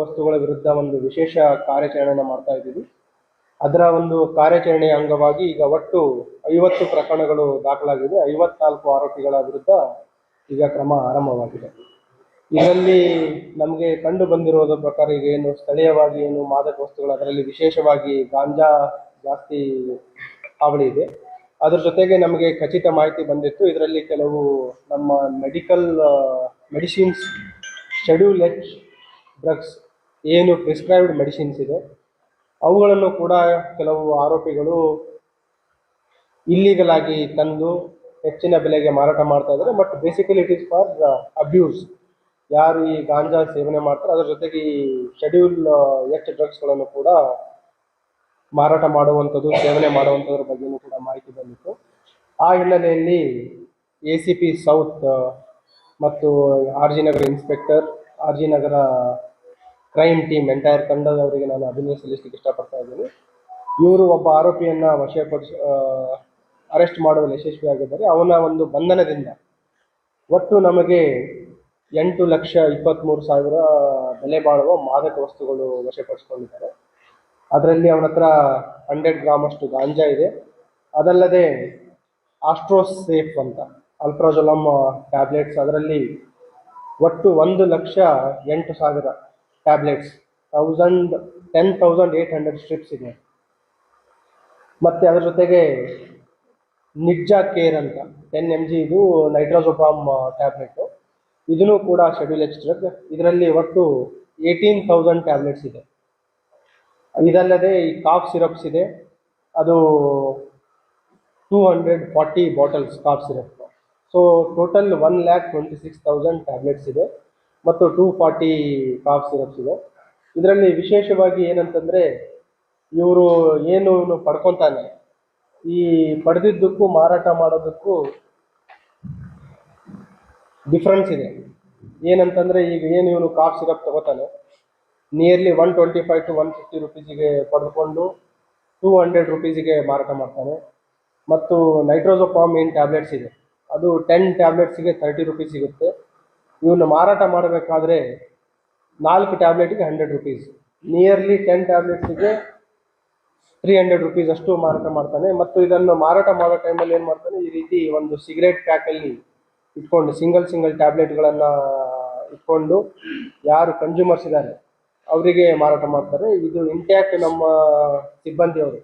ವಸ್ತುಗಳ ವಿರುದ್ಧ ಒಂದು ವಿಶೇಷ ಕಾರ್ಯಾಚರಣೆಯನ್ನು ಮಾಡ್ತಾ ಇದ್ದೀವಿ. ಅದರ ಒಂದು ಕಾರ್ಯಾಚರಣೆಯ ಅಂಗವಾಗಿ ಈಗ ಒಟ್ಟು ಐವತ್ತು ಪ್ರಕರಣಗಳು ದಾಖಲಾಗಿದೆ ಐವತ್ನಾಲ್ಕು ಆರೋಪಿಗಳ ವಿರುದ್ಧ ಈಗ ಕ್ರಮ ಆರಂಭವಾಗಿದೆ. ಇದರಲ್ಲಿ ನಮಗೆ ಕಂಡು ಬಂದಿರೋದ್ರ ಪ್ರಕಾರ ಈಗ ಏನು ಸ್ಥಳೀಯವಾಗಿ ಏನು ಮಾದಕ ವಸ್ತುಗಳು, ಅದರಲ್ಲಿ ವಿಶೇಷವಾಗಿ ಗಾಂಜಾ ಜಾಸ್ತಿ ಹಾವಳಿ ಇದೆ. ಅದ್ರ ಜೊತೆಗೆ ನಮಗೆ ಖಚಿತ ಮಾಹಿತಿ ಬಂದಿತ್ತು. ಇದರಲ್ಲಿ ಕೆಲವು ನಮ್ಮ medical, medicines schedule H drugs ಏನು ಪ್ರಿಸ್ಕ್ರೈಬ್ಡ್ ಮೆಡಿಸಿನ್ಸ್ ಇದೆ, ಅವುಗಳನ್ನು ಕೂಡ ಕೆಲವು ಆರೋಪಿಗಳು ಇಲ್ಲಿಗಲ್ ಆಗಿ ತಂದು ಹೆಚ್ಚಿನ ಬೆಲೆಗೆ ಮಾರಾಟ ಮಾಡ್ತಾ ಇದ್ದಾರೆ. But basically it is for abuse ಯಾರು ಈ ಗಾಂಜಾ ಸೇವನೆ ಮಾಡ್ತಾರೆ, ಅದರ ಜೊತೆಗೆ ಈ ಶೆಡ್ಯೂಲ್ ಎಚ್ ಡ್ರಗ್ಸ್ಗಳನ್ನು ಕೂಡ ಮಾರಾಟ ಮಾಡುವಂಥದ್ದು, ಸೇವನೆ ಮಾಡುವಂಥದ್ರ ಬಗ್ಗೆಯೂ ಕೂಡ ಮಾಹಿತಿ ಬಂದಿತ್ತು. ಆ ಹಿನ್ನೆಲೆಯಲ್ಲಿ ಎ ಸಿ ಪಿ ಸೌತ್ ಮತ್ತು R G Nagar inspector R G Nagar crime team entire ತಂಡದವರಿಗೆ ನಾನು ಅಭಿನಯ ಸಲ್ಲಿಸಲಿಕ್ಕೆ ಇಷ್ಟಪಡ್ತಾ ಇದ್ದೀನಿ. ಇವರು ಒಬ್ಬ ಆರೋಪಿಯನ್ನು ವಶಪಡಿಸಿ ಅರೆಸ್ಟ್ ಮಾಡುವಲ್ಲಿ ಯಶಸ್ವಿಯಾಗಿದ್ದಾರೆ ಅವನ ಒಂದು ಬಂಧನದಿಂದ ಒಟ್ಟು ನಮಗೆ ಎಂಟು ಲಕ್ಷ ಇಪ್ಪತ್ತ್ಮೂರು ಸಾವಿರ ಬೆಲೆ ಬಾಳುವ ಮಾದಕ ವಸ್ತುಗಳು ವಶಪಡಿಸ್ಕೊಂಡಿದ್ದಾರೆ. ಅದರಲ್ಲಿ ಅವನ ಹತ್ರ ಹಂಡ್ರೆಡ್ ಗ್ರಾಮ್ ಅಷ್ಟು ಗಾಂಜಾ ಇದೆ. ಅದಲ್ಲದೆ ಆಸ್ಟ್ರೋಸೇಫ್ ಅಂತ, ಅಲ್ಟ್ರಾಜೊಲಮ್ ಟ್ಯಾಬ್ಲೆಟ್ಸ್, ಅದರಲ್ಲಿ ಒಟ್ಟು ಒಂದು ಲಕ್ಷ ಎಂಟು ಸಾವಿರ tablets thousand ten thousand eight hundred strips ಇದೆ. ಮತ್ತು ಅದ್ರ ಜೊತೆಗೆ ನಿಜ್ಜಾ ಕೇರ್ ಅಂತ ಟೆನ್ ಎಂ ಜಿ ಇದು ನೈಟ್ರೋಸೋಫಾಮ್ ಟ್ಯಾಬ್ಲೆಟು ಇದನ್ನು ಕೂಡ ಶೆಡ್ಯೂಲ್ ಎಚ್ ಡ್ರಗ್ ಇದರಲ್ಲಿ ಒಟ್ಟು ಏಯ್ಟೀನ್ ತೌಸಂಡ್ ಟ್ಯಾಬ್ಲೆಟ್ಸ್ ಇದೆ. ಇದಲ್ಲದೆ ಈ ಕಾಫ್ ಸಿರಪ್ಸ್ ಇದೆ. ಅದು two hundred forty bottles cough syrup so total one lakh twenty six thousand tablets ಇದೆ. ಮತ್ತು ಟೂ ಫಾರ್ಟಿ ಕಾಫ್ ಸಿರಪ್ಸ್ ಇದೆ. ಇದರಲ್ಲಿ ವಿಶೇಷವಾಗಿ ಏನಂತಂದರೆ ಇವರು ಏನು ಇವನು ಪಡ್ಕೊತಾನೆ, ಈ ಪಡೆದಿದ್ದಕ್ಕೂ ಮಾರಾಟ ಮಾಡೋದಕ್ಕೂ ಡಿಫ್ರೆನ್ಸ್ ಇದೆ. ಏನಂತಂದರೆ ಈಗ ಏನು ಇವನು ಕಾಫ್ ಸಿರಪ್ ತಗೋತಾನೆ nearly one twenty five to one fifty ರುಪೀಸಿಗೆ ಪಡೆದುಕೊಂಡು ಟೂ ಹಂಡ್ರೆಡ್ ರುಪೀಸಿಗೆ ಮಾರಾಟ ಮಾಡ್ತಾನೆ. ಮತ್ತು ನೈಟ್ರೋಸೋಫಾಮ್ ಏನು ಟ್ಯಾಬ್ಲೆಟ್ಸ್ ಇದೆ. ಅದು ಟೆನ್ ಟ್ಯಾಬ್ಲೆಟ್ಸಿಗೆ ತರ್ಟಿ ರುಪೀಸ್ ಸಿಗುತ್ತೆ. ಇವನ್ನ ಮಾರಾಟ ಮಾಡಬೇಕಾದ್ರೆ ನಾಲ್ಕು ಟ್ಯಾಬ್ಲೆಟ್ಗೆ ಹಂಡ್ರೆಡ್ ರುಪೀಸ್. ನಿಯರ್ಲಿ ಟೆನ್ ಟ್ಯಾಬ್ಲೆಟ್ಸಿಗೆ ತ್ರೀ ಹಂಡ್ರೆಡ್ ರುಪೀಸ್ ಅಷ್ಟು ಮಾರಾಟ ಮಾಡ್ತಾನೆ. ಮತ್ತು ಇದನ್ನು ಮಾರಾಟ ಮಾಡೋ ಟೈಮಲ್ಲಿ ಏನು ಮಾಡ್ತಾನೆ? ಈ ರೀತಿ ಒಂದು ಸಿಗರೇಟ್ ಪ್ಯಾಕಲ್ಲಿ ಇಟ್ಕೊಂಡು, ಸಿಂಗಲ್ ಸಿಂಗಲ್ ಟ್ಯಾಬ್ಲೆಟ್ಗಳನ್ನು ಇಟ್ಕೊಂಡು ಯಾರು ಕನ್ಸ್ಯೂಮರ್ಸ್ ಇದ್ದಾರೆ, ಅವರಿಗೆ ಮಾರಾಟ ಮಾಡ್ತಾರೆ. ಇದು ಇಂಟ್ಯಾಕ್ಟ್ ನಮ್ಮ ಸಿಬ್ಬಂದಿಯವರು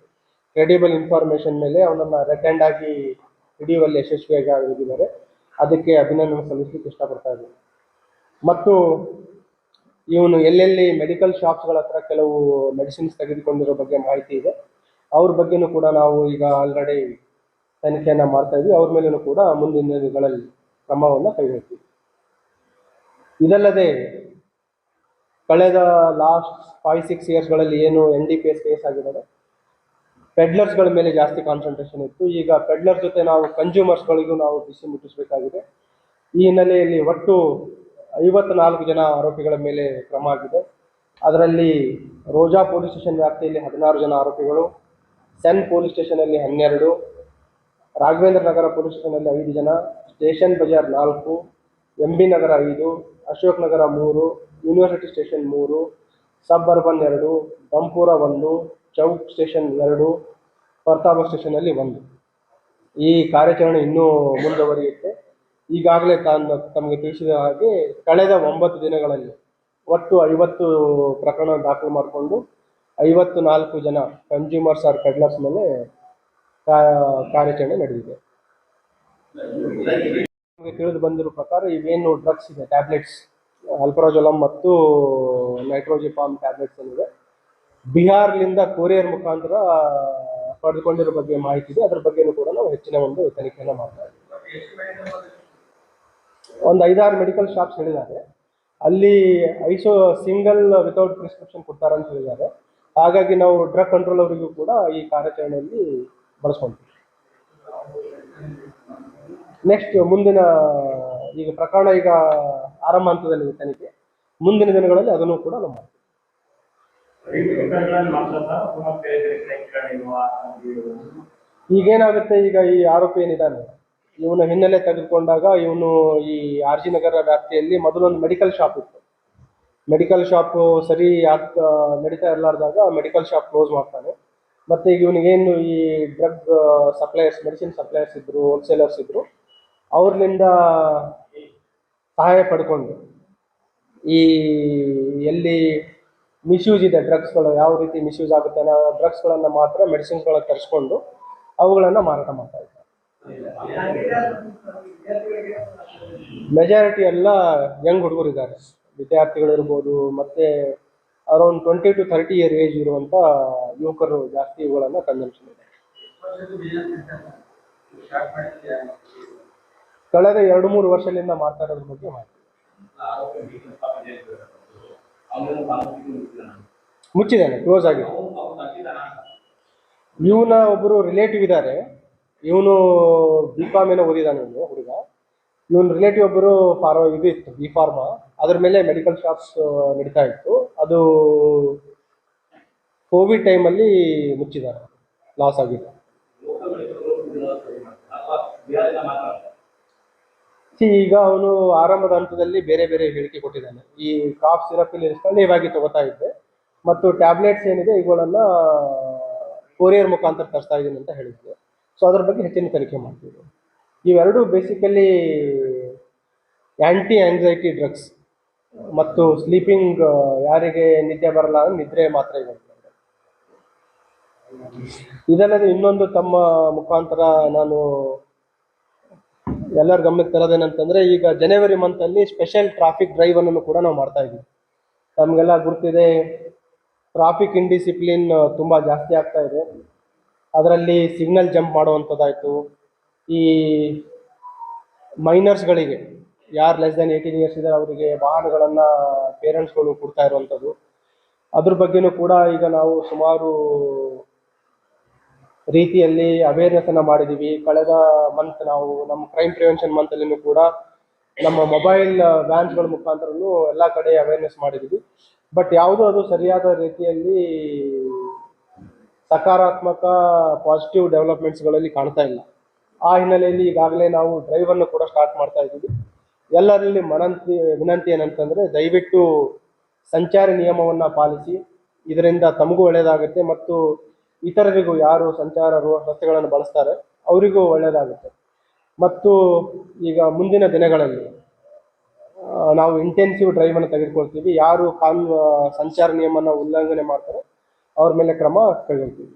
ಕ್ರೆಡಿಬಲ್ ಇನ್ಫಾರ್ಮೇಷನ್ ಮೇಲೆ ಅವನನ್ನು ರೆಡ್ ಆಗಿ ಹಿಡಿಯುವಲ್ಲಿ ಯಶಸ್ವಿಯಾಗಿ ಆಗಿದ್ದಾರೆ. ಅದಕ್ಕೆ ಅಭಿನಂದನೆ ಸಲ್ಲಿಸಲಿಕ್ಕೆ ಇಷ್ಟಪಡ್ತಾ ಇದ್ದೀನಿ. ಮತ್ತು ಇವನು ಎಲ್ಲೆಲ್ಲಿ ಮೆಡಿಕಲ್ ಶಾಪ್ಸ್ಗಳ ಹತ್ರ ಕೆಲವು ಮೆಡಿಸಿನ್ಸ್ ತೆಗೆದುಕೊಂಡಿರೋ ಬಗ್ಗೆ ಮಾಹಿತಿ ಇದೆ. ಅವ್ರ ಬಗ್ಗೆನೂ ಕೂಡ ನಾವು ಈಗ ಆಲ್ರೆಡಿ ತನಿಖೆಯನ್ನು ಮಾಡ್ತಾ ಇದ್ವಿ. ಅವ್ರ ಮೇಲೂ ಕೂಡ ಮುಂದಿನ ದಿನಗಳಲ್ಲಿ ಕ್ರಮವನ್ನು ಕೈಗೊಳ್ತೀವಿ. ಇದಲ್ಲದೆ ಕಳೆದ ಲಾಸ್ಟ್ ಫೈವ್ ಸಿಕ್ಸ್ ಇಯರ್ಸ್ಗಳಲ್ಲಿ ಏನು N D P S case ಆಗಿದ್ದಾರೆ ಪೆಡ್ಲರ್ಸ್ಗಳ ಮೇಲೆ ಜಾಸ್ತಿ ಕಾನ್ಸಂಟ್ರೇಷನ್ ಇತ್ತು. ಈಗ ಪೆಡ್ಲರ್ ಜೊತೆ ನಾವು ಕನ್ಸ್ಯೂಮರ್ಸ್ಗಳಿಗೂ ನಾವು ಬಿಸಿ ಮುಟ್ಟಿಸಬೇಕಾಗಿದೆ. ಈ ಹಿನ್ನೆಲೆಯಲ್ಲಿ ಒಟ್ಟು ಐವತ್ನಾಲ್ಕು ಜನ ಆರೋಪಿಗಳ ಮೇಲೆ ಕ್ರಮ ಆಗಿದೆ. ಅದರಲ್ಲಿ ರೋಜಾ ಪೊಲೀಸ್ ಸ್ಟೇಷನ್ ವ್ಯಾಪ್ತಿಯಲ್ಲಿ ಹದಿನಾರು ಜನ ಆರೋಪಿಗಳು, ಸೆನ್ ಪೊಲೀಸ್ ಸ್ಟೇಷನಲ್ಲಿ ಹನ್ನೆರಡು, ರಾಘವೇಂದ್ರ ನಗರ ಪೊಲೀಸ್ ಸ್ಟೇಷನಲ್ಲಿ ಐದು ಜನ, ಸ್ಟೇಷನ್ ಬಜಾರ್ ನಾಲ್ಕು ಎಂ ಬಿ ನಗರ ಐದು, ಅಶೋಕ್ ನಗರ ಮೂರು, ಯೂನಿವರ್ಸಿಟಿ ಸ್ಟೇಷನ್ ಮೂರು ಸಬ್ ಅರ್ಬನ್ ಎರಡು, ದಂಪೂರ ಒಂದು, ಚೌಕ್ ಸ್ಟೇಷನ್ ಎರಡು, ಪ್ರತಾಪ ಸ್ಟೇಷನಲ್ಲಿ ಒಂದು. ಈ ಕಾರ್ಯಾಚರಣೆ ಇನ್ನೂ ಮುಂದುವರಿಯುತ್ತೆ. ಈಗಾಗಲೇ ತಾನು ತಮಗೆ ತಿಳಿಸಿದ ಹಾಗೆ ಕಳೆದ ಒಂಬತ್ತು ದಿನಗಳಲ್ಲಿ ಒಟ್ಟು ಐವತ್ತು ಪ್ರಕರಣ ದಾಖಲು ಮಾಡಿಕೊಂಡು ಐವತ್ತು ನಾಲ್ಕು ಜನ ಕನ್ಸ್ಯೂಮರ್ಸ್ ಆರ್ ಕಡ್ಲರ್ಸ್ ಮೇಲೆ ಕಾರ್ಯಾಚರಣೆ ನಡೆದಿದೆ. ನಮಗೆ ತಿಳಿದು ಬಂದಿರೋ ಪ್ರಕಾರ ಇವೇನು ಡ್ರಗ್ಸ್ ಇದೆ ಟ್ಯಾಬ್ಲೆಟ್ಸ್ ಅಲ್ಪ್ರಾಜೊಲಮ್ ಮತ್ತು ನೈಟ್ರೋಜಿಪಾಮ್ ಟ್ಯಾಬ್ಲೆಟ್ಸ್ ಏನಿದೆ, ಬಿಹಾರ್ಲಿಂದ ಕೊರಿಯರ್ ಮುಖಾಂತರ ಪಡೆದುಕೊಂಡಿರೋ ಬಗ್ಗೆ ಮಾಹಿತಿ ಇದೆ. ಅದ್ರ ಬಗ್ಗೆನೂ ಕೂಡ ನಾವು ಹೆಚ್ಚಿನ ಒಂದು ತನಿಖೆಯನ್ನು ಮಾಡ್ತಾ ಇದ್ದೀವಿ. ಒಂದು ಐದಾರು ಮೆಡಿಕಲ್ ಶಾಪ್ಸ್ ಹೇಳಿದ್ದಾರೆ. ಅಲ್ಲಿ ಐಸೋ ಸಿಂಗಲ್ ವಿತೌಟ್ ಪ್ರಿಸ್ಕ್ರಿಪ್ಷನ್ ಕೊಡ್ತಾರೆ ಅಂತ ಹೇಳಿದ್ದಾರೆ. ಹಾಗಾಗಿ ನಾವು ಡ್ರಗ್ ಕಂಟ್ರೋಲ್ ಅವರಿಗೂ ಕೂಡ ಈ ಕಾರ್ಯಾಚರಣೆಯಲ್ಲಿ ಬಳಸ್ಕೊಂತೀವಿ. ನೆಕ್ಸ್ಟ್ ಮುಂದಿನ ಈಗ ಪ್ರಕರಣ ಈಗ ಆರಂಭ ಹಂತದಲ್ಲಿ ತನಿಖೆ. ಮುಂದಿನ ದಿನಗಳಲ್ಲಿ ಅದನ್ನು ಕೂಡ ನಾವು ಮಾಡ್ತೀವಿ. ಈಗೇನಾಗುತ್ತೆ ಈಗ ಈ ಆರೋಪಿ ಏನಿದ್ದಾನೆ? ಇವನ ಹಿನ್ನೆಲೆ ತೆಗೆದುಕೊಂಡಾಗ ಇವನು ಈ ಆರ್ ಜಿ ನಗರ ವ್ಯಾಪ್ತಿಯಲ್ಲಿ ಮೊದಲೊಂದು ಮೆಡಿಕಲ್ ಶಾಪ್ ಇತ್ತು. ಮೆಡಿಕಲ್ ಶಾಪ್ ಸರಿ ಆಗ್ ನಡೀತಾ ಇರಲಾರ್ದಾಗ ಮೆಡಿಕಲ್ ಶಾಪ್ ಕ್ಲೋಸ್ ಮಾಡ್ತಾನೆ. ಮತ್ತು ಈಗ ಇವನಿಗೇನು ಈ ಡ್ರಗ್ ಸಪ್ಲೈಯರ್ಸ್, ಮೆಡಿಸಿನ್ ಸಪ್ಲೈಯರ್ಸ್ ಇದ್ದರು ಹೋಲ್ಸೇಲರ್ಸ್ ಇದ್ದರು ಅವ್ರಲಿಂದ ಸಹಾಯ ಪಡ್ಕೊಂಡು ಈ ಎಲ್ಲಿ ಮಿಸ್ಯೂಸ್ ಇದೆ ಡ್ರಗ್ಸ್ಗಳು, ಯಾವ ರೀತಿ ಮಿಸ್ಯೂಸ್ ಆಗುತ್ತೆ ಅನ್ನೋ ಡ್ರಗ್ಸ್ಗಳನ್ನು ಮಾತ್ರ ಮೆಡಿಸಿನ್ಸ್ಗಳನ್ನ ತರಿಸ್ಕೊಂಡು ಅವುಗಳನ್ನು ಮಾರಾಟ ಮಾಡ್ತಾ ಮೆಜಾರಿಟಿ ಎಲ್ಲ ಯಂಗ್ ಹುಡುಗರು ಇದ್ದಾರೆ. ವಿದ್ಯಾರ್ಥಿಗಳಿರ್ಬೋದು ಮತ್ತು around twenty to thirty year age ಇರುವಂಥ ಯುವಕರು ಜಾಸ್ತಿ ಇವುಗಳನ್ನು ಕನ್ಸಂಪ್ಷನ್ ಇದೆ ಕಳೆದ ಎರಡು ಮೂರು ವರ್ಷದಿಂದ ಮಾಡ್ತಾ ಇರೋದ್ರ ಬಗ್ಗೆ ಮಾಹಿತಿ. ಮುಚ್ಚಿದ್ದಾನೆ, ಕ್ಲೋಸ್ ಆಗಿದೆ. ಇವನ ಒಬ್ಬರು ರಿಲೇಟಿವ್ ಇದ್ದಾರೆ. ಇವನು ಬಿ ಫಾರ್ಮ್ ಏನೋ ಓದಿದಾನೆ ಇವನು, ಹುಡುಗ. ಇವನ್ ರಿಲೇಟಿವ್ ಒಬ್ಬರು ಫಾರ್ಮ ಇದು ಇತ್ತು ಬಿ ಫಾರ್ಮ ಅದ್ರ ಮೇಲೆ ಮೆಡಿಕಲ್ ಶಾಪ್ಸ್ ನಡೀತಾ ಇತ್ತು. ಅದು ಕೋವಿಡ್ ಟೈಮಲ್ಲಿ ಮುಚ್ಚಿದ್ದಾರೆ ಲಾಸ್ ಆಗಿದೆ ಈಗ ಅವನು ಆರಂಭದ ಹಂತದಲ್ಲಿ ಬೇರೆ ಬೇರೆ ಹೇಳಿಕೆ ಕೊಟ್ಟಿದ್ದಾನೆ. ಈ ಕಾಫ್ ಸಿರಪ್ ಇಲ್ಲಿ ಸ್ಥಳೀಯವಾಗಿ ತಗೋತಾ ಇದ್ದೆ. ಮತ್ತು ಟ್ಯಾಬ್ಲೆಟ್ಸ್ ಏನಿದೆ, ಇವುಗಳನ್ನ ಕೊರಿಯರ್ ಮುಖಾಂತರ ತರಿಸ್ತಾ ಇದ್ದೀನಿ ಅಂತ ಹೇಳಿದ್ದೆ. ಸೊ ಅದ್ರ ಬಗ್ಗೆ ಹೆಚ್ಚಿನ ತನಿಖೆ ಮಾಡ್ತೀವಿ ಇವೆರಡು ಬೇಸಿಕಲಿ ಆ್ಯಂಟಿ ಆಂಗ್ಸೈಟಿ ಡ್ರಗ್ಸ್ ಮತ್ತು ಸ್ಲೀಪಿಂಗ್ ಯಾರಿಗೆ ನಿದ್ದೆ ಬರಲ್ಲ ಅಂದ್ರೆ ನಿದ್ರೆ ಮಾತ್ರೆಗಳು ಇದಲ್ಲದೆ ಇನ್ನೊಂದು ತಮ್ಮ ಮುಖಾಂತರ ನಾನು ಎಲ್ಲರ ಗಮನಕ್ಕೆ ತರೋದೇನಂತಂದ್ರೆ, ಈಗ ಜನವರಿ ಮಂತಲ್ಲಿ ಸ್ಪೆಷಲ್ ಟ್ರಾಫಿಕ್ ಡ್ರೈವ್ ಅನ್ನು ಕೂಡ ನಾವು ಮಾಡ್ತಾ ಇದ್ವಿ ನಮಗೆಲ್ಲ ಗೊತ್ತಿದೆ ಟ್ರಾಫಿಕ್ ಇಂಡಿಸಿಪ್ಲಿನ್ ತುಂಬಾ ಜಾಸ್ತಿ ಆಗ್ತಾ ಇದೆ. ಅದರಲ್ಲಿ ಸಿಗ್ನಲ್ ಜಂಪ್ ಮಾಡುವಂಥದ್ದಾಯಿತು. ಈ ಮೈನರ್ಸ್ಗಳಿಗೆ ಯಾರು ಲೆಸ್ ದನ್ ಏಯ್ಟೀನ್ ಇಯರ್ಸ್ ಇದ್ದಾರೆ ಅವರಿಗೆ ವಾಹನಗಳನ್ನು ಪೇರೆಂಟ್ಸ್ಗಳು ಕೊಡ್ತಾ ಇರುವಂಥದ್ದು. ಅದ್ರ ಬಗ್ಗೆನೂ ಕೂಡ ಈಗ ನಾವು ಸುಮಾರು ರೀತಿಯಲ್ಲಿ ಅವೇರ್ನೆಸ್ ಅನ್ನ ಮಾಡಿದೀವಿ. ಕಳೆದ ಮಂತ್ ನಾವು ನಮ್ಮ ಕ್ರೈಮ್ ಪ್ರಿವೆನ್ಷನ್ ಮಂತ್ ಅಲ್ಲಿನೂ ಕೂಡ ನಮ್ಮ ಮೊಬೈಲ್ ವ್ಯಾನ್ಸ್ಗಳ ಮುಖಾಂತರನು ಎಲ್ಲ ಕಡೆ ಅವೇರ್ನೆಸ್ ಮಾಡಿದೀವಿ. ಬಟ್ ಯಾವುದೂ ಅದು ಸರಿಯಾದ ರೀತಿಯಲ್ಲಿ ಸಕಾರಾತ್ಮಕ ಪಾಸಿಟಿವ್ ಡೆವಲಪ್ಮೆಂಟ್ಸ್ಗಳಲ್ಲಿ ಕಾಣ್ತಾ ಇಲ್ಲ. ಆ ಹಿನ್ನೆಲೆಯಲ್ಲಿ ಈಗಾಗಲೇ ನಾವು ಡ್ರೈವರ್ ಅನ್ನು ಕೂಡ ಸ್ಟಾರ್ಟ್ ಮಾಡ್ತಾ ಇದ್ದೀವಿ. ಎಲ್ಲರಲ್ಲಿ ಮನಂತಿ, ವಿನಂತಿ ಏನಂತಂದ್ರೆ ದಯವಿಟ್ಟು ಸಂಚಾರಿ ನಿಯಮವನ್ನ ಪಾಲಿಸಿ, ಇದರಿಂದ ತಮಗೂ ಒಳ್ಳೆಯದಾಗುತ್ತೆ ಮತ್ತು ಇತರರಿಗೂ ಯಾರು ಸಂಚಾರ ರಸ್ತೆಗಳನ್ನು ಬಳಸ್ತಾರೆ, ಅವರಿಗೂ ಒಳ್ಳೆಯದಾಗುತ್ತೆ ಮತ್ತು ಈಗ ಮುಂದಿನ ದಿನಗಳಲ್ಲಿ ನಾವು ಇಂಟೆನ್ಸಿವ್ ಡ್ರೈವ್ ಅನ್ನು ತೆಗೆದುಕೊಳ್ತೀವಿ. ಯಾರು ಕಾನೂನು ಸಂಚಾರ ನಿಯಮನ ಉಲ್ಲಂಘನೆ ಮಾಡ್ತಾರೆ ಅವ್ರ ಮೇಲೆ ಕ್ರಮ ಕೈಗೊಳ್ತೀವಿ